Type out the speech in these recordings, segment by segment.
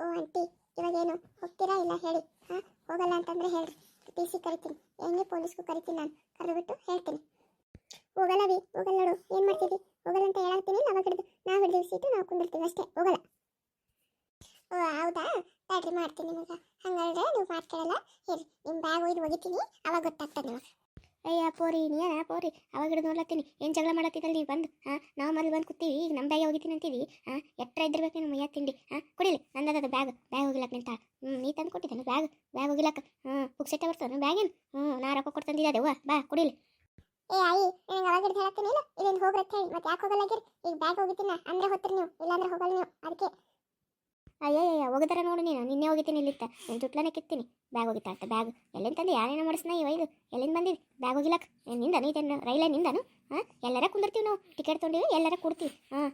ಓ, aunty ಇವಾಗೇನು ಹೋಗ್ತೀರಾ ಇಲ್ಲ ಹೇಳಿ? ಹಾಂ, ಹೋಗಲ್ಲ ಅಂತಂದ್ರೆ ಹೇಳ್ರಿ ಟಿ ಸಿ ಕರಿತೀನಿ. ಹೆಂಗೆ ಪೊಲೀಸ್ಗೂ ಕರಿತೀನಿ ನಾನು? ಕರೆದ್ಬಿಟ್ಟು ಹೇಳ್ತೀನಿ. ಹೋಗಲ್ಲ ಬಿ, ಹೋಗಲ್ಲ ನೋಡು. ಏನು ಮಾಡ್ತೀವಿ ಹೋಗಲ್ಲ ಅಂತ ಹೇಳಾಕ್ತೀನಿ ಅವಾಗ ಹಿಡಿದು. ನಾವು ಹಿಡಿದು ಸೀಟು, ನಾವು ಕುಂದಿರ್ತೀವಿ ಅಷ್ಟೇ. ಹೋಗಲ್ಲ. ಓ, ಹೌದಾ? ತಡ್ರಿ, ಮಾಡ್ತೀನಿ ನಿಮಗೆ. ಹಂಗಾದ್ರೆ ನೀವು ಮಾಡ್ಕೊಳ್ಳಲ್ಲ ಹೇಳಿ ನಿಮ್ಮ ಬ್ಯಾಗ್ ಒಯ್ದು ಒಗಿತೀನಿ. ಅವಾಗ ಗೊತ್ತಾಗ್ತದೆ ನಿಮಗೆ. ಅಯ್ಯ, ಪೋರಿ ನೀನ ಪೋರಿ, ಅವಾಗ ಹಿಡಿದು ನೋಡ್ಲತ್ತೀನಿ. ಏನು ಜಗಳ ಮಾಡತ್ತಿದ್ದಲ್ಲ ನೀವು ಬಂದು? ಹಾಂ ನಾವು ಮೊದಲು ಬಂದು ಕೂತೀವಿ, ಈಗ ನಮ್ಮ ಬ್ಯಾಗ್ ಹೋಗಿತೀನಿ ಅಂತೀವಿ. ಹಾಂ ಎಟ್ರ ಇದ್ದಿರ್ಬೇಕು ನಿಮ್ಮ ಮೈಯ ತಿಂಡಿ? ಹಾಂ ಕುಡಿಲಿ. ನಂದದ ಬ್ಯಾಗ್ ಬ್ಯಾಗ್ ಹೋಗಿಲಕ್ಕ ನಿಂತ. ಹ್ಞೂ ನೀ ತಂದು ಕೊಟ್ಟಿದ್ದಾನೆ ಬ್ಯಾಗ್ ಬ್ಯಾಗ್ ಹೋಗಿಲಕ್ಕ ಹ್ಞೂ ಪುಕ್ಸೆಟ್ಟೆ ಬರ್ತದೆ ಬ್ಯಾಗೇನು? ಹ್ಞೂ ನಾ ರೊಕ್ಕ ಕೊಟ್ಟು ತಂದಿದ್ದೆ ಅವ್ವ ಬಾ, ಕುಡಿಲಿ. ಏ, ಆಯಿ, ನನಗೆ ಅವಾಗ ಹಿಡಿದು ಹೇಳತ್ತೀನಿ ಇಲ್ಲ? ಹೋಗ್ರತ್ತೆ ಹೇಳಿ ಮತ್ತೆ ಯಾಕೆ ಹೋಗಲ್ಲಾಗಿರಿ ಈಗ ಬ್ಯಾಗ್ ಹೋಗಿದ್ದೀನಿ, ಅಂದ್ರೆ ಹೋಗ್ತೀರಿ ನೀವು, ಇಲ್ಲಾಂದ್ರೆ ಹೋಗಲ್ಲ ನೀವು, ಅದಕ್ಕೆ. ಅಯ್ಯಯ್ಯ ಹೋಗಿದಾರ ನೋಡು ನೀನು. ನಿನ್ನೆ ಹೋಗಿದ್ದೀನಿ ಇಲ್ಲಿತ್ತ. ನೀನು ಜುಟ್ಲನೆ ಕಿತ್ತೀನಿ. ಬ್ಯಾಗ್ ಹೋಗಿತ್ತ ಅಂತ ಬ್ಯಾಗ್. ಎಲ್ಲಿಂದ ತಂದು ಯಾರೇನೋ ಮಾಡಿಸ್ನ? ಇವ ಇದು. ಎಲ್ಲಿಂದ ಬಂದಿದ್ದು ಬ್ಯಾಗ್ ಹೋಗಿಲಕ್ಕ ನಿಂದ ನೀತೇನು ರೈಲೇ ನಿಂದನು? ಹಾಂ ಎಲ್ಲರ ಕುಂದಿರ್ತೀವಿ ನಾವು. ಟಿಕೆಟ್ ತೊಗೊಂಡಿವಿ ಎಲ್ಲರ ಕೊಡ್ತೀವಿ. ಹಾಂ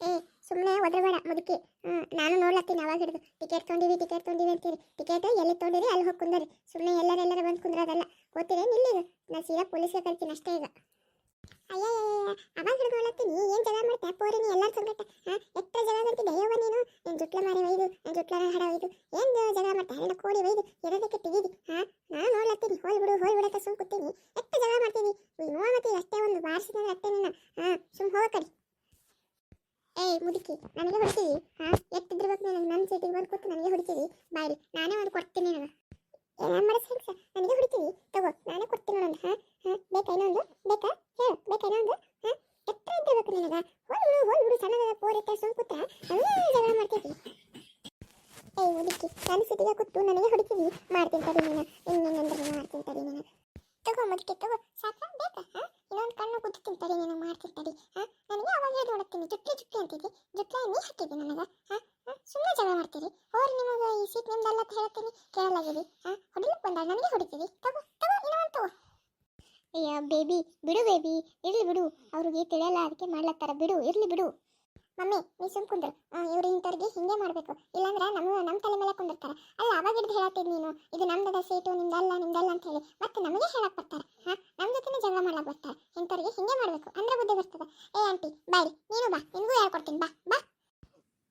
ಏ ಸುಮ್ಮನೆ ಒದರಬೇಡ, ಮುದುಕಿ. ನಾನು ನೋಡ್ಲತ್ತೀನಿ ಅವಾಗ ಹಿಡಿದು. ಟಿಕೆಟ್ ತೊಗೊಂಡಿವಿ ಟಿಕೆಟ್ ತೊಗೊಂಡಿವಿ ಅಂತೀರಿ. ಟಿಕೆಟ್ ಎಲ್ಲಿ ತೊಗೊಂಡಿರಿ ಅಲ್ಲಿ ಹೋಗಿ ಕುಂದರಿ. ಸುಮ್ಮನೆ ಎಲ್ಲರ ಎಲ್ಲರ ಬಂದು ಕುಂದ್ರದಲ್ಲ. ಗೊತ್ತಿದೆ ನಿಲ್ಲಿದು ನಾನು ಸೀದಾ ಪೊಲೀಸ್ಗೆ ಕರಿತೀನಿ ಅಷ್ಟೇ ಈಗ. ಅಯ್ಯ ಅವಾಗ ಹಿಡ್ಕೊಳತ್ತೀನಿ ಏನ್ ಜಗಳ ಮಾಡ್ತಾ ಪೋರಿ, ನೀ ಎಲ್ಲರ ಸಂಗಟ ಹಾಂ? ಎಷ್ಟ ಜಗಳ ಮಾಡ್ತಿದ್ದೆ? ಅಯ್ಯವ್ವ ನೀನು? ನಿನ್ ಜುಟ್ಲ ಮಾರಿ ಒಯ್ದು, ಏನು ಜುಟ್ಲ ಹಡ ಒಯ್ದು? ಏನು ಜಗಳ ಮಾಡ್ತಾ ಹೆಣ್ಣ ಕೋಡಿ ಒಯ್ದು ಎರಡಕ್ಕೆ ತೆಗೀದಿ? ಹಾ? ನಾನು ನೋಡ್ಲತ್ತೀನಿ. ಹೋಲ್ ಬಿಡು, ಹೋಲ್ ಬಿಡಕ್ಕೆ ಸುಮ್ ಕೂತೀನಿ. ಎಷ್ಟು ಜಗಳ ಮಾಡ್ತೀನಿ ಈಗ ನೋಡ್ಲತ್ತೀನಿ ಅಷ್ಟೇ ಒಂದು ಬಾರಿಸಿದ್ರೆ ಅಷ್ಟೇ ನನ್ನ. ಹಾ, ಸುಮ್ ಹೋಗ ಕಡಿ. ಏಯ್, ಮುದುಕಿ, ನನಗೆ ಹೊಡಿತೀವಿ ಹಾ? ಎತ್ತಿದ್ದಿರ್ಬೇಕು ನನಗೆ ನನ್ನ ಸೀಟಿಗೆ ಬಂದು ಕೂತು ನನಗೆ ಹೊಡಿತೀವಿ ಬಾಯ್ಲಿ ನಾನೇ ಒಂದು ಕೊಡ್ತೀನಿ ನನಗೆ ಏನ ಮಾಡಿಸ್ರಿ ಸರ್ ನನಗೆ ಹೊಡಿತೀವಿ ತಗೋ ನಾನೇ ಕೊಡ್ತೀನಿ ನೋಡೋಣ ಹಾಂ ಹಾಂ ಬೇಕಾ ಇನ್ನೊಂದು ಬೇಕಾ ಹೇಳು ಬೇಕಾ ಇನ್ನೊಂದು ಹಾಂ ಎತ್ತರ ಇದ್ದಿರ್ಬೇಕು ನಿನಗೆ ಹೋಲ್ ಬಿಡು ಹೋಲ್ ಬಿಡು ಸಣ್ಣದ ಪೋರೈತೆ ಸುಮ್ ಕೂತ ಅಲ್ಲೇ ಜಗಳ ಮಾಡ್ತೀವಿ ಮುದುಕಿ ನನ್ನ ಸೀಟಿಗೆ ಕೂತು ನನಗೆ ಹೊಡಿತೀವಿ ಮಾಡ್ತೀನಿ ತಡಿ ನೀನು. ಇನ್ನೇನಂದ್ರೆ ಮಾಡ್ತೀನಿ ನೀನು. ತಗೋ ಮುದುಕಿ ತಗೋ. ಸಾಕ, ಬೇಕಾ, ಹಾಂ? ಇನ್ನೊಂದು ಕಣ್ಣು ಕುದ್ತೀನಿ ತಡಿ ನೀನು. ಮಾಡ್ತೀನಿ ತಡಿ, ಹಾಂ? ನನಗೆ ಅವಾಗ ಹೇಳಿ ನೋಡುತ್ತೀನಿ. ಜುಟ್ಲಿ ಜುಟ್ಲಿ ಅಂತಿದ್ದಿ. ಜುಟ್ಲ ನೀ ಹಾಕಿದ್ದಿ ನನಗೆ, ಹಾಂ? ಸುಮ್ಮನೆ ಜಗಳ ಮಾಡ್ತೀರಿ ಅವ್ರು ನಿಮಗೆ ಈ ಸೀಟ್ ನಿಮ್ದಲ್ಲ ಅಂತ ಹೇಳ್ತೀನಿ ಕೇಳಲಾಗಿರಿ ಹಾಂ? ಹೊಡಿಲಿಕ್ಕೆ ಬಂದಾಗ ನನಗೆ ಹೊಡಿತೀರಿ ತಗೋ ತಗೋ, ಇನ್ನೊಂದು ತಗೋ. ಅಯ್ಯ, ಬೇಬಿ, ಬಿಡು ಬೇಬಿ. ಇರ್ಲಿ ಬಿಡು. ಅವ್ರಿಗೆ ತಿಳಿಯಲ್ಲ, ಅದಕ್ಕೆ ಮಾಡ್ಲತ್ತಾರ. ಬಿಡು, ಇರ್ಲಿ ಬಿಡು. ಮಮ್ಮಿ ನೀ ಸುಮ್ ಕುಂದ್ರು. ಇವ್ರು ಇಂಥವ್ರಿಗೆ ಹಿಂಗೆ ಮಾಡಬೇಕು. ಇಲ್ಲಾಂದ್ರೆ ನಮ್ಮ ನಮ್ಮ ತಲೆ ಮೇಲೆ ಕುಂದಿರ್ತಾರೆ. ಅಲ್ಲ, ಅವಾಗ ಹಿಡ್ದು ನೀನು, ಇದು ನಮ್ದದ ಸೀಟು, ನಿಮ್ದಲ್ಲ ನಿಮ್ದಲ್ಲ ಅಂತ ಹೇಳಿ ಮತ್ತೆ ನಮಗೆ ಹೇಳಕ್ ಬರ್ತಾರೆ. ಹಾ ನಮ್ಮ ಜೊತೆನೇ ಜಗಳ ಮಾಡ್ಲಕ್ ಬರ್ತಾರೆ. ಇಂಥವ್ರಿಗೆ ಹಿಂಗೆ ಮಾಡಬೇಕು. ಅಂದ್ರೆ ಬುದ್ಧಿ ಬರ್ತದೆ. ಏ, ಆಂಟಿ ಬಾಯ್ ನೀನು ಬಾ, ನಿನಗೂ ಹೇಳ್ಕೊಡ್ತೀನಿ, ಬಾ ಬಾ.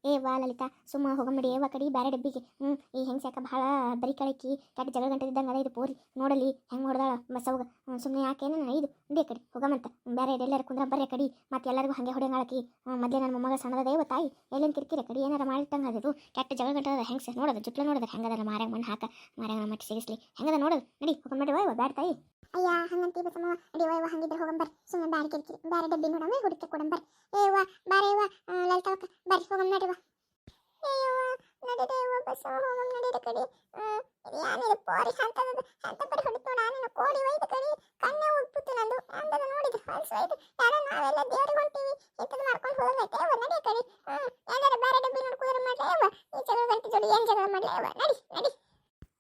ಏ ವಾ ಲಲಿತಾ, ಸುಮ್ಮ ಹೋಗಂಬಿಡಿ ಏವ ಕಡಿ ಬೇರೆ ಡಬ್ಬಿಗೆ. ಹ್ಞೂ ಈ ಹೆಂಗ್ಸ್ಯಾಕ ಭಾಳ ಬರಿ ಕಳಕಿ, ಕೆಟ್ಟ ಜಗಳ ಗಂಟದಿದ್ದಂಗೆ ಅದ ಇದು ಪೋರಿ. ನೋಡಲಿ, ಹೆಂಗೆ ಹೊಡೆದಾಳ ಹೋಗ ಸುಮ್ಮನೆ ಯಾಕೇನು ಇದು ಇದೇ ಕಡೆ ಹೋಗಮಂತ ಬೇರೆ ಎಲ್ಲರೂ ಕುಂದ್ರ ಬರ್ರೆ ಕಡಿ. ಮತ್ತೆ ಎಲ್ಲರಿಗೂ ಹಂಗೆ ಹೊಡೆಯಂಗಾಳಕಿ ಮೊದಲೇ ನನ್ನ ಮೊಮ್ಮಗ ಸಣ್ಣದ ದೇವ ತಾಯಿ ಎಲ್ಲೇನು ಕಿರಿಕಿರಿ ಕಡಿ? ಏನಾರ ಮಾಡಿಟ್ಟಂಗೆ ಅದು ಕೆಟ್ಟ ಜಗಳ ಗಂಟದ ಹೆಂಗ್ಸ ನೋಡೋದು? ಜುಟ್ಲ ನೋಡೋದು ಹೆಂಗದ ಮಾರ್ಯಾಗ ಮಣ್ಣು ಹಾಕ? ಮಾರ್ಯಾಗ ಮಟ್ಟಿ ಸಿಗಿಸ್ಲಿ ಹೆಂಗದ ನೋಡೋದು? ನಡಿ ಹೋಗಂಬಿಡಿ ವಾ, ಬ್ಯಾಡ ತಾಯಿ. ಅಯ್ಯ, ಹಂಗಂತಿ ಬಸಮ್ಮ ಅಡಿ ವೈವ ಹಂಗಿದ್ರೆ ಹೋಗಂಬರ್ ಸುಮ್ಮನೆ ಬ್ಯಾರೆ ಕಿರಿಕಿರಿ, ಬ್ಯಾರೆ ಡಬ್ಬಿ ನೋಡಮ್ಮ ಹುಡುಕಿ ಕೊಡಂಬರ್ ಏವ ಬಾರೆ ವಾ ಲಲಿತಾವಕ್ಕ, ಬರ್ರಿ ಹೋಗಮ್ಮ ನಡಿವ ಅಂತದ ಅಂತ ನಾನು ಕೋಡಿ ಒಯ್ದು ಕಡಿ ಕಣ್ಣೆ ಉಟ್ಬಿಟ್ಟು ನಂದು. ಅಂದದ ನೋಡಿದ್ರೆ ಹೊಲ್ಸು ಒಯ್ದು. ಯಾರೋ ನಾವೆಲ್ಲ ದೇವ್ರಿಗೆ ಹೊಂಟೀವಿ. ಇಂಥದ್ದು ಮಾಡ್ಕೊಂಡು ಹೋಗೈತೆ ಅವ್ವ ನಡಿ ಕಡಿ ಏನಾರ ಬೇರೆ ಡಬ್ಬಿ ನೋಡ್ಕೊಂಡ್ರೆ ಮಾಡ್ಲಿ ಅವ್ವ. ಈ ಜಗಳ ಗಂಟೆ ಜೋಡಿ ಏನು ಜಗಳ ಮಾಡ್ಲಿ ಅವ್ವ? ನಡಿ ನಡಿ.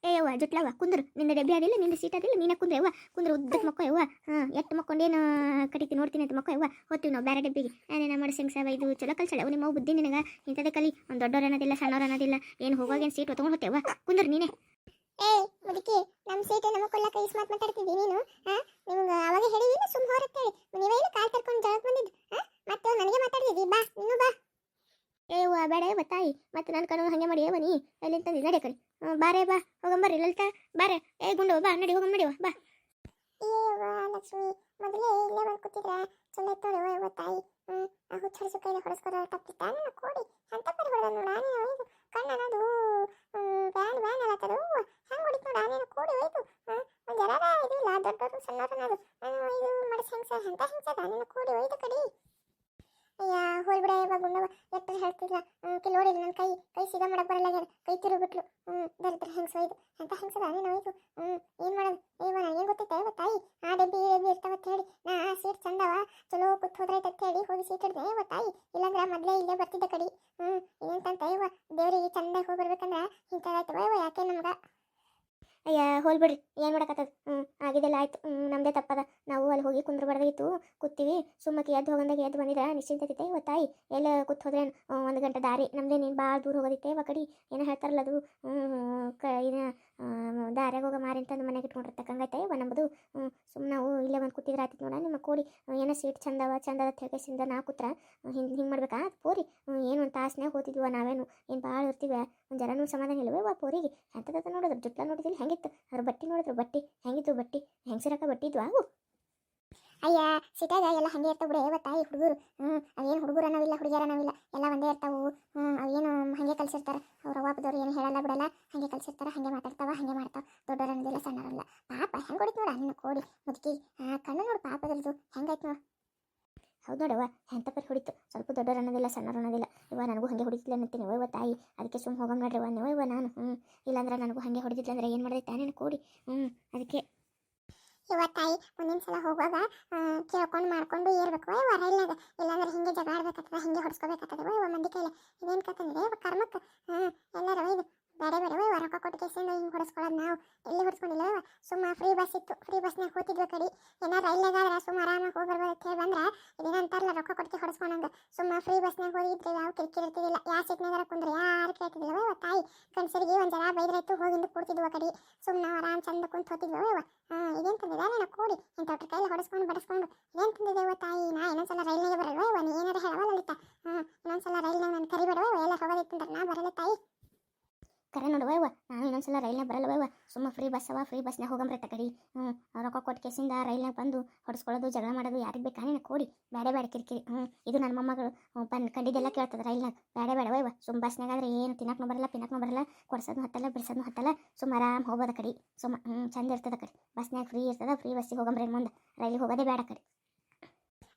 ಏಯವ್ವ ಜುಟ್ಲವ್ವ ಕುಂದ್ರು. ನಿನ್ನ ಡಬ್ಬಿ ಅದಿಲ್ಲ ನಿನ್ನ ಸೀಟ್ ಅದಿಲ್ಲ ನೀನ ಕುಂದ್ರೆ ಅವ್ವ ಕುಂದ್ರ ಉದ್ದಕ್ಕೆ ಮಕ್ಕ ಯವ್ವ. ಹಾಂ ಎಟ್ಟು ಮಕ್ಕೊಂಡೇನು ಕಡಿತಿ ನೋಡ್ತೀನಿ ಅಂತ ಮಕ್ಕ ಯವ್ವ. ಹೋಗ್ತೀವಿ ನಾವು ಬೇರೆ ಡಬ್ಬಿಗೆ ಏನೇನ ಮಾಡಿ ಸಿಂಗ್ಸವ ಇದು ಚಲೋ ಕಲ್ಸಳ. ನಿಮ್ಮ ಬುದ್ಧಿ ನಿನಗೆ ಇಂಥದೇ ಕಲಿ. ಒಂದು ದೊಡ್ಡವ್ರು ಅನ್ನೋದಿಲ್ಲ ಸಣ್ಣವ್ರು ಅನ್ನೋದಿಲ್ಲ ಏನು ಹೋಗೋಗೇನು ಸೀಟ್ ತೊಗೊಂಡು ಹೋಗ್ತೇವ ಕುಂದ್ರ ನೀನೇ. ಏಯ್ ಮುದುಕಿ ನಮ್ಮ ಸೀಟ್ ನಮಗೆ ಕೊಲ್ಲಕ್ಕೆ ಇಸ್ ಮಾತು ಮಾತಾಡ್ತಿದ್ದಿ ನೀನು? ಹಾಂ, ನಿಮ್ಗೆ ಅವಾಗ ಹೇಳಿದಿಲ್ಲ, ಸುಮ್ಮ ಹೊರತ್ತೇಳಿ ನೀವೇ ನೀವೇನು ಕಾಲ್ ತರ್ಕೊಂಡು ಜಳಕ್ಕೆ ಬಂದಿದ್ದು? ಹಾಂ, ಮತ್ತೆ ನನಗೆ ಮಾತಾಡಿದ್ದಿ ಬಾ, ನೀನು ಬಾ. ಏವ್ವ ಬೇಡ ಏವ ತಾಯಿ, ಮತ್ತೆ ನನ್ನ ಕಣ್ಣು ಹಂಗೆ ಮಾಡಿ ಏವ ನೀ, ಎಲ್ಲಿ ತಂದಿ ನಡೆ ಬಾರೆ ಬಾ ಹೋಗಂಬರ್ರಿ, ಲಲಿತಾ ಬಾರೆ ಏ, ಗುಂಡು, ಬಾ, ನಡಿ ಹೋಗಂ ನಡಿವ ಬಾ. ಏವ್ವ ಲಕ್ಷ್ಮಿ, ಮೊದಲೇ ಇಲ್ಲೇ ಬಂದು ಕೂತಿದ್ರ? ಚಲೋ ಇತ್ತು ನೋಡಿ ಯವ್ವ ತಾಯಿ. ಹ್ಞೂ ಆ ಹುಚ್ಚಡಿಸು ಕೈಲಿ ಹೊಡೆಸ್ಕೊರ ತಪ್ಪಿತ್ತ ನನ್ನ ಕೋಡಿ ಅಂತ ಪರಿ ಹೊಡೆದ ನಾನೇ ಒಯ್ದು, ಕಣ್ಣು ಅನ್ನೋದು ವ್ಯಾನ್ ವ್ಯಾನ್ ಅಲ್ಲತ್ತದು ಹೆಂಗೆ ಹೊಡಿತು ನೀನು ಕೋಡಿ ಹೋಯ್ತು ಒಂದು ಜರ ಇದು ಇಲ್ಲ ದೊಡ್ಡವರು ಸಣ್ಣವರು ಅನ್ನೋದು ನಾನು ಇದು ಮಾಡಿಸಿ ಹೆಂಗ್ಸ, ಅಂತ ಹೆಂಗ್ಸದ ನೀನು ಕೋಡಿ ಒಯ್ದು ಕಡಿ ಅಯ್ಯ ಹೋಲ್ ಬಿಡ ಇವಾಗ ಗುಂಡವ ಎತ್ತ ಹೇಳ್ತಿಲ್ಲ ಕಿ ನೋಡಿಲ್ಲ ನನ್ನ ಕೈ ಕೈ ಸೀದಾ ಮಾಡಕ್ ಬರಲ್ಲ ಕೈ ತಿರು ಬಿಟ್ಲು ಹ್ಞೂ ದರಿದ್ರ ಹೆಂಗ್ಸ ಒಯ್ದು ಅಂತ ಹೆಂಗ್ಸದ ನೀನು ಒಯ್ದು ಹ್ಞೂ ಏನು ಮಾಡೋದು? ಏವ ಏನು ಗೊತ್ತೈತೆ ಗೊತ್ತಾಯಿ ತಾಯಿ, ಆ ಡಬ್ಬಿ, ಈ ಡಬ್ಬಿ ಇರ್ತಾವತ್ತ ಹೇಳಿ. ನಾ ಸೀಟ್ ಚಂದವ ಚಲೋ ಕೂತ್ ಹೋದ್ರೈತೆ ಅಂತ ಹೇಳಿ ಹೋಗಿ ಸೀಟ್ ಹಿಡ್ದೆ. ಏವ ತಾಯಿ, ಇಲ್ಲಾಂದ್ರೆ ಮೊದಲೇ ಇಲ್ಲೇ ಬರ್ತಿದ್ದ ಕಡಿ. ಹ್ಞೂ ಏನಂತ ಏವ ದೇವ್ರಿಗೆ ಚಂದ ಹೋಗಿ ಬರ್ಬೇಕಂದ್ರೆ ಇಂಥದ್ದಾಯ್ತು ಏವ ಯಾಕೆ ನಮ್ಗೆ? ಅಯ್ಯ ಹೋಲ್ಬಿಡ್ರಿ ಏನು ಮಾಡಕತ್ತದ? ಹ್ಞೂ ಆಗಿದೆಲ್ಲ ಆಯ್ತು. ನಮ್ದೇ ತಪ್ಪದ. ನಾವು ಅಲ್ಲಿ ಹೋಗಿ ಕುಂದ್ರಬಾರ್ದಾಗಿತ್ತು ಕೂತೀವಿ. ಸುಮ್ಮಕ್ಕೆ ಎದ್ದು ಹೋಗಂದಾಗ ಎದ್ದು ನಿಶ್ಚಿಂತ ನಿಶ್ಚಿಂತೈತೆ ಗೊತ್ತಾಯ್ ಎಲ್ಲ ಕೂತ್ ಹೋದ್ರೆ ಒಂದು ಗಂಟೆ ದಾರಿ. ನಮ್ಮದೇ ನೀನು ಭಾಳ ದೂರ ಹೋಗೋದಿತ್ತೆ ಒಕಡಿ ಏನ್ ಹೇಳ್ತಾರಲ್ಲ ಅದು? ಕ, ಇನ್ನ ದಾರ್ಯಾಗ ಹೋಗ ಮಾರಿ ಅಂತ ಮನೆಗೆ ಇಟ್ಕೊಂಡಿರ್ತಕ್ಕಂಗೈತೆ. ಇವ ನಮ್ಮದು ಸುಮ್ಮನೆ ನಾವು ಇಲ್ಲೇ ಒಂದು ಕೂತಿದ್ರೆ ಆತಿತ್ತು ನೋಡ. ನಿಮ್ಮ ಕೋಳಿ ಏನೋ ಸೀಟ್ ಚಂದವ ಚಂದದ ತೆಗೆಸಿಂದ ನಾ ಕೂತ್ರ. ಹಿಂಗೆ ಹಿಂಗೆ ಮಾಡ್ಬೇಕಾ? ಪೂರಿ ಏನು ಒಂದು ತಾಸ್ನ್ಯಾಗ ಹೋತಿದ್ವ ನಾವೇನು? ಏನು ಭಾಳ ಇರ್ತೀವಿ ಒಂದು ಜನನೂ ಸಮಾಧಾನ ಇಲ್ಲವೇ ವಾ ಪೋರಿಗೆ. ಎಂಥದ್ದು ನೋಡಿದ್ರು ಜುಟ್ಲ ನೋಡಿದಿಲ್ಲ, ಹೆಂಗಿತ್ತು? ಅವ್ರ ಬಟ್ಟೆ ನೋಡಿದ್ರು, ಬಟ್ಟೆ. ಹೆಂಗಿತ್ತು ಬಟ್ಟೆ? ಹೆಂಗಸಿರಕ ಬಟ್ಟಿದ್ವಾ? ಅವು ಅಯ್ಯ ಸಿಟಾಗ ಎಲ್ಲ ಹಂಗೆ ಇರ್ತಾವ ಬಿಡು ಯಾವ ತಾಯಿ ಹುಡುಗರು ಹ್ಞೂ ಅವೇನು ಹುಡುಗರು ಅನ್ನೋವಿಲ್ಲ ಹುಡುಗಿಯರ ಅನ್ನೋವಿಲ್ಲ ಎಲ್ಲ ಒಂದೇ ಇರ್ತಾವು ಹ್ಞೂ ಅವೇನು ಹಂಗೆ ಕಲ್ಸಿರ್ತಾರೆ. ಅವ್ರ ಅವ್ವದವ್ರು ಏನು ಹೇಳಲ್ಲ ಬಿಡಲ್ಲ, ಹಂಗೆ ಕಲ್ಸಿರ್ತಾರ, ಹಂಗೆ ಮಾತಾಡ್ತಾವ, ಹಂಗೆ ಮಾಡ್ತಾವ. ದೊಡ್ಡವ್ರು ಅನ್ನೋದಿಲ್ಲ ಸಣ್ಣವರಲ್ಲ. ಪಾಪ ಹೆಂಗೆ ಹೊಡಿತು ನೋಡ ನಿನ್ನ ಕೋಡಿ ಮುದುಕಿ ಕಣ್ಣ ನೋಡು ಪಾಪದಲ್ದು ಹೆಂಗಾಯ್ತು ನೋಡು. ಹೌದು ನೋಡವ್ವ ಎಂಥ ಪರಿ ಹೊಡಿತು. ಸ್ವಲ್ಪ ದೊಡ್ಡವ್ರು ಅನ್ನೋದಿಲ್ಲ, ಸಣ್ಣವ್ರು ಅನ್ನೋದಿಲ್ಲ. ಇವ ನನಗೂ ಹಾಗೆ ಹೊಡಿತಿಲ್ಲ ಅಂತೀನಿ. ಇವ ತಾಯಿ, ಅದಕ್ಕೆ ಸುಮ್ಮ ಹೋಗಮ್ ನೋಡ್ರಿ ನಾನು ಹ್ಞೂ ಇಲ್ಲಾಂದ್ರೆ ನನಗೂ ಹಾಗೆ ಹೊಡಿತಿಲ್ಲ ಅಂದ್ರೆ ಏನು ಮಾಡಿದೆ ತಾನೇನು ಕೊಡಿ ಹ್ಞೂ ಅದಕ್ಕೆ ಇವ ತಾಯಿ ಮುಂದಿನ ಸಲ ಹೋಗುವಾಗ ಕೇಳ್ಕೊಂಡು ಮಾಡ್ಕೊಂಡು ಏರ್ಬೇಕು ಇವ ರೈಲ್ನಾಗ ಇಲ್ಲಾಂದ್ರೆ ಹಿಂಗೆ ಜಗಳ ಆಡ್ಬೇಕಾಗ್ತದ, ಹಿಂಗೆ ಹೊಡ್ಸ್ಕೋಬೇಕಾಗ್ತದ. ಇವ ಮಂದಿ ಕೈಲಿ ಇದೇನು ಕತ್ತಂದ್ರೆ ಇವ ಕರ್ಮಕ್ಕೆ ಎಲ್ಲಾರ ಇದು, ಬೇರೆ ಬೇಡ ಇವ ರೊಕ್ಕ ಕೊಟ್ಟು ಕೇಸಿಂದ ಹಿಂಗೆ ಹೊಡ್ಸ್ಕೊಳ್ಳೋದು ನಾವು. ಎಲ್ಲಿ ಹೊಡ್ಸ್ಕೊಂಡಿಲ್ಲ? ಸುಮ್ಮ ಫ್ರೀ ಬಸ್ ಇತ್ತು ಫ್ರೀ ಬಸ್ನಾಗ ಹೋತಿದ್ವಿ ಕಡಿ. ಇವ ತಾಯಿ, ಗಂಡಸರಿಗೆ ಒಂದು ಜನ ಬೈದ್ರಾಯ್ತು ಹೋಗಿಂದು ಕೂಡ್ತಿದ್ವು ಕಡಿ. ಸುಮ್ಮನೆ ಆರಾಮ್ ಚಂದ ಕುಂತ ಹೋತಿದ್ವು. ಇವ ಹಾಂ, ಇದೇನು ತಂದಿದೆ? ನಾನು ಕೂಡಿ. ಇಂಥವ್ರ ಕೈಲಿ ಹೊಡೆಸ್ಕೊಂಡು ಬಡಿಸ್ಕೊಂಡು. ಇದೇನು ತಂದಿದೆ? ತಾಯಿ, ನಾ ಇನ್ನೊಂದ್ಸಲ ರೈಲ್ನಾಗೆ ಬರಲ್ವ? ಇವ ನೀ ಏನಾರ ಹೇಳವಲ್ಲ ಲಲಿತ ಹಾಂ, ಇನ್ನೊಂದ್ಸಲ ರೈಲ್ನಾಗ ನಾನು ಕರಿಬೇಡವ? ಎಲ್ಲ ಹೋಗೋದಿತ್ತು ಅಂದ್ರೆ ನಾ ಬರಲ್ಲ ತಾಯಿ. ಕರೆ ನೋಡುವ ನಾನು ಇನ್ನೊಂದ್ಸಲ ರೈಲ್ನಾಗ ಬರಲ್ಲ ಇವ ಸುಮ್ಮ ಫ್ರೀ ಬಸ್ ಅವ ಫ್ರೀ ಬಸ್ನಾಗ ಹೋಗಂಬ್ರೆ ತಕಡಿ ಹ್ಞೂ ರೊಕ್ಕ ಕೊಟ್ಟು ಕೇಸಿಂದ ರೈಲ್ನಾಗ ಬಂದು ಹೊಡ್ಸ್ಕೊಳ್ಳೋದು, ಜಗಳ ಮಾಡೋದು ಯಾರಿಗೆ ಬೇಕಾ? ನೀನು ಕೊಡಿ. ಬೇಡ ಬೇಡ ಕಿರಿಕಿರಿ. ಹ್ಞೂ ಇದು ನನ್ನ ಮೊಮ್ಮಗಳು. ಬಂದು ಕಂಡಿದ್ದೆಲ್ಲ ಕೇಳ್ತದೆ ರೈಲ್ನಾಗ ಬೇಡ ಬೇಡ ಇವ ಸುಮ್ಮ ಬಸ್ನಾಗ ಆದ್ರೆ ಏನು ತಿನ್ನಕ್ಕೂ ಬರಲ್ಲ ಪಿನ್ನಕ್ಕೂ ಬರಲ್ಲ. ಕೊಡ್ಸೋದು ಹತ್ತಲ್ಲ ಬಿಡ್ಸೋದು ಹತ್ತಲ್ಲ. ಸುಮ್ಮ ಆರಾಮ್ ಹೋಗೋದ ಕಡೆ ಸುಮ್ಮ ಹ್ಞೂ ಚಂದ ಇರ್ತದ ಕಡೆ ಬಸ್ನಾಗ ಫ್ರೀ ಇರ್ತದ ಫ್ರೀ ಬಸ್ಸಿಗೆ ಹೋಗಂಬ್ರೆ ಮುಂದೆ. ರೈಲಿಗೆ ಹೋಗೋದೇ ಬೇಡ ಕಡೆ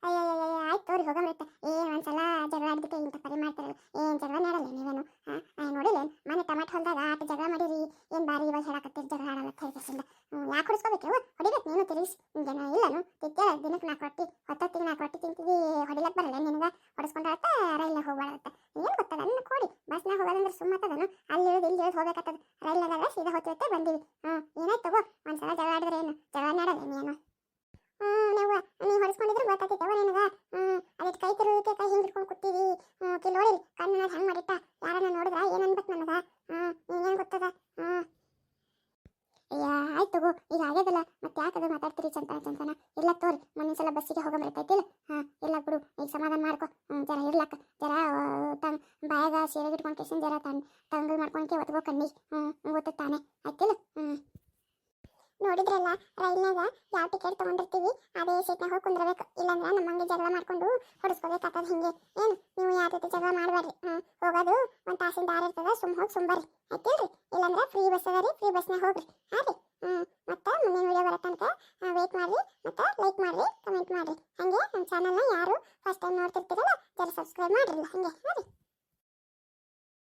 ಅಯ್ಯಯ್ಯಯ್ಯ ಆಯ್ತು ತೋರಿ ಹೋಗಂಬ್ರತ್ತ ಏನು ಒಂದ್ಸಲ ಜಗಳ ಆಡಿದ್ದಕ್ಕೆ ಇಂಥ ಪರಿ ಏನು ಜಗಳ ಮಾಡಲ್ಲ ನೀವೇನು? ಹಾಂ ನೋಡಿಲ್ಲ ಮನೆ ಟಮಾಟೊ ಹೊಲ್ದಾಗ ಆಟ ಜಗಳ ಮಾಡಿರಿ ಏನು ಬಾರಿ ಇವಾಗ ಹೇಳಕತ್ತೀರಿ ಜಗಳ ಆಡಲ್ಲ ಕೈಗೆಸಿಂದ ಯಾಕೆ ಹೊಡಿಸ್ಕೋಬೇಕು ಹೊಡಿಬೇಕು ನೀನು ತಿರುಗಿಸಿ ನಿಂಗೇನು ಇಲ್ಲನು ತಿಂತೇಳ ದಿನಕ್ಕೆ ನಾಲ್ಕು ರೊಟ್ಟಿ ಹೊತ್ತೊತ್ತಿಗೆ ನಾಲ್ಕು ರೊಟ್ಟಿ ತಿಂತಿದ್ದಿ ಹೊಡಿಲಕ್ಕೆ ಬರಲ್ಲ ನಿನಗೆ ಹೊಡಿಸ್ಕೊಂಡಾತ ರೈಲ್ನಾಗ ಹೋಗ್ಬಾರ್ದತ್ತ ಏನು ಗೊತ್ತದ ನನ್ನ ಕೋಡಿ ಬಸ್ನಾಗ ಸುಮ್ಮತ್ತದನು ಅಲ್ಲಿ ಇಳಿದು ಇಲ್ಲಿ ಇಳಿದು ಹೋಗ್ಬೇಕಾಗ್ತದ ರೈಲ್ನಾಗ ಸೀದಾ ಹೋಗ್ತಿರುತ್ತೆ, ಬಂದೀವಿ. ಹ್ಞೂ ಏನಾಯ್ತು ತಗೋ, ಒಂದ್ಸಲ ಜಗಳ ಆಡಿದ್ರೆ ಏನು? ಜಗಳ ಆಡೋದು ನೀನು. ಹ್ಞೂ ನೀವು, ನೀ ಹೊಡಿಸ್ಕೊಂಡಿದ್ರೆ ಗೊತ್ತಾಗ್ತಿತ್ತವ ನಿನಗೆ. ಹ್ಞೂ ಅದಕ್ಕೆ ಕೈ ತಿರುಗಿಕೆ ಕೈ ಹಿಂಗೆ ಹಿಡ್ಕೊಂಡು ಕೂತೀವಿ. ಹ್ಞೂ ಕಿ ನೋಡಿ ಕಣ್ಣು ಹೆಂಗೆ ಮಾಡಿಟ್ಟ? ಯಾರನ್ನ ನೋಡಿದ್ರ? ಏನು ಅನ್ಬೇಕು ನನಗೆ? ಹ್ಞೂ ನೀನೇನು ಗೊತ್ತದ? ಹ್ಞೂ ಅಯ್ಯ, ಆಯ್ತು ತಗೋ, ಈಗ ಆಗ್ಯದಲ್ಲ, ಮತ್ತೆ ಯಾಕದು ಮಾತಾಡ್ತೀರಿ ಚಂತನ ಚಂತನ ಇಲ್ಲ ತೋರಿ ಮುಂದಿನ ಸಲ ಬಸ್ಸಿಗೆ ಹೋಗಂಬರ್ತೈತಿಲ್ಲ ಹಾಂ ಇಲ್ಲ ಬಿಡು ಈಗ ಸಮಾಧಾನ ಮಾಡ್ಕೊ ಹ್ಞೂ ಜರ ಇರ್ಲಕ್ಕ ಜರ ತಂಗ್ ಬಾಯಾಗ ಕೇಸಿನ ಜರ ತಂಗಲ್ ಮಾಡ್ಕೊಂಡ್ಕೆ ಒತ್ಕೋ ಕಣ್ಣಿ. ಹ್ಞೂ ಗೊತ್ತಾನೆ ಆಯ್ತಿಲ್ಲ ಹ್ಞೂ ನೋಡಿದ್ರಲ್ಲ ರೈಲ್ನಾಗ ಯಾವ ಟಿಕೆಟ್ ತಗೊಂಡಿರ್ತೀವಿ, ಅದೇ ಸೀಟ್ನಾಗ ಹೋಗಿ ಕುಂದ್ರಬೇಕು. ಇಲ್ಲಾಂದ್ರೆ ನಮ್ಮಂಗೆ ಜಗಳ ಮಾಡ್ಕೊಂಡು ಹೊಡಿಸ್ಕೋಬೇಕಾಗ್ತದ ಹಿಂಗೆ. ಏನು? ನೀವು ಯಾವ ರೀತಿ ಜಗಳ ಮಾಡಬೇಡ್ರಿ ಹ್ಞೂ ಹೋಗೋದು ಒಂದು ತಾಸಿನ ದಾರಿ ಇರ್ತದ, ಸುಮ್ ಹೋಗಿ ಸುಮ್ ಬರ್ರಿ. ಆಯ್ತಿಲ್ರಿ ಇಲ್ಲಾಂದ್ರೆ ಫ್ರೀ ಬಸ್ ಅದ ಫ್ರೀ ಬಸ್ನಾಗ ಹೋಗ್ರಿ. ಹಾಂ ರೀ? ಹ್ಞೂ ಮತ್ತೆ ಮುಂದಿನ ವೀಡಿಯೋ ಬರೋ ತನಕ ವೇಟ್ ಮಾಡಿರಿ, ಮತ್ತೆ ಲೈಕ್ ಮಾಡಿರಿ ಕಮೆಂಟ್ ಮಾಡಿರಿ. ಹಂಗೆ ನಮ್ಮ ಚಾನಲ್ನ ಯಾರು ಫಸ್ಟ್ ಟೈಮ್ ನೋಡ್ತಿರ್ತೀರಲ್ಲ, ಜರ ಸಬ್ಸ್ಕ್ರೈಬ್ ಮಾಡಿರಲ್ಲ ಹಂಗೆ, ಹಾಂ ರೀ?